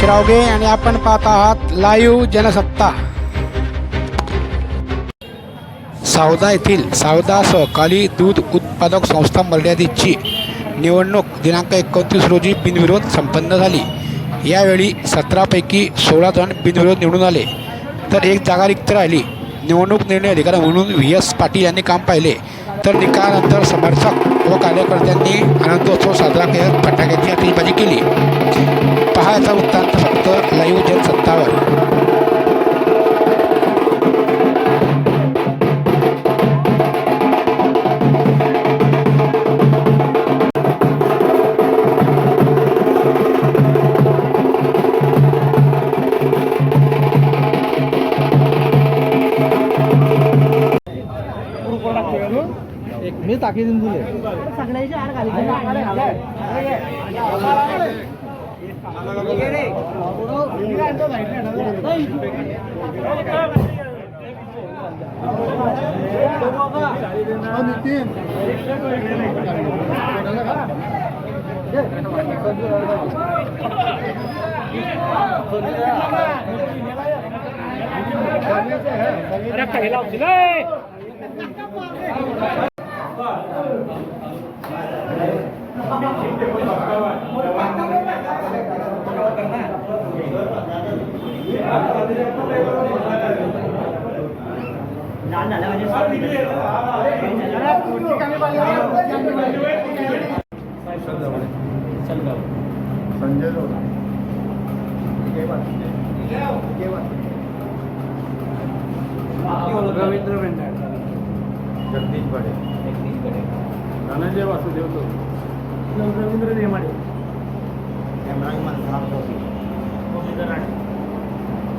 शिरावगे आणि आपण पाहत आहात लाईव्ह जनसत्ता. सावदा येथील सावदा सहकारी दूध उत्पादक संस्था मर्यादितची निवडणूक दिनांक एकोणतीस रोजी बिनविरोध संपन्न झाली. यावेळी सतरापैकी सोळा जण बिनविरोध निवडून आले. तर एक जागा रिक्त राहिली. निवडणूक निर्णय अधिकारी म्हणून व्ही. एस. पाटील यांनी काम पाहिले. तर निकालानंतर समर्थक व कार्यकर्त्यांनी आनंदोत्सव साजरा करत फटाक्याची आतिषबाजी केली. याचा वृत्तांत फक्त लाईव्ह जनसत्तावर मी टाकी देऊन तुले संजय लोढा रवींद्र भेंडाळ जगदीश बडे धनंजय वासुदेव तो रवींद्र नेमाडे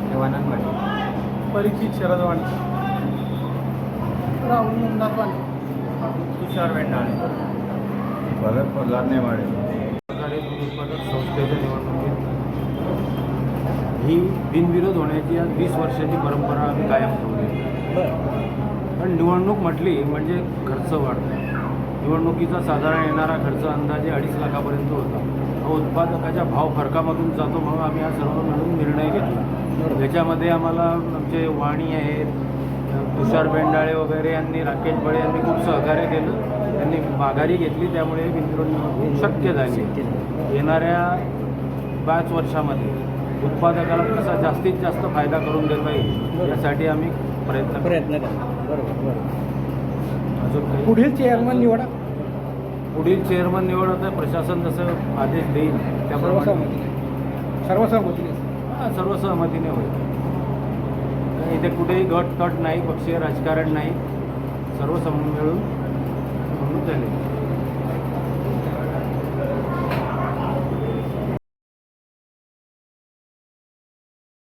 देवानंद बडे परीक्षित शरद वाणी राहुल तुषार वेंडाळे भरत प्रल्हाद नेमाडे सहकारी दूध उत्पादक संस्थेच्या निवडणुकीत ही बिनविरोध होण्याची आज वीस वर्षाची परंपरा आम्ही कायम ठेवली. पण निवडणूक म्हटली म्हणजे खर्च वाढतो. निवडणुकीचा साधारण येणारा खर्च अंदाजे अडीच लाखापर्यंत होता. हा उत्पादकाच्या भाव फरकामधून जातो म्हणून आम्ही हा सर्व मिळून निर्णय घेतला. त्याच्यामध्ये आम्हाला आमचे वाणी आहेत तुषार बेंडाळे वगैरे यांनी राकेश बळे यांनी खूप सहकार्य केलं. त्यांनी माघारी घेतली त्यामुळे निवडणूक शक्य झाली. येणाऱ्या पाच वर्षामध्ये उत्पादकाला कसा जास्तीत जास्त फायदा करून देता येईल यासाठी आम्ही प्रयत्न. प्रयत्न बरोबर अजून पुढील चेअरमन निवडा. पुढील चेअरमन निवड होतं प्रशासन जसं आदेश देईल त्याप्रमाणे. सर्वसहमतीने. हा, सर्वसहमतीने होईल. इथे कुठेही गट तट नाही पक्षीय राजकारण नाही. सर्व सम मिळून म्हणून चालेल.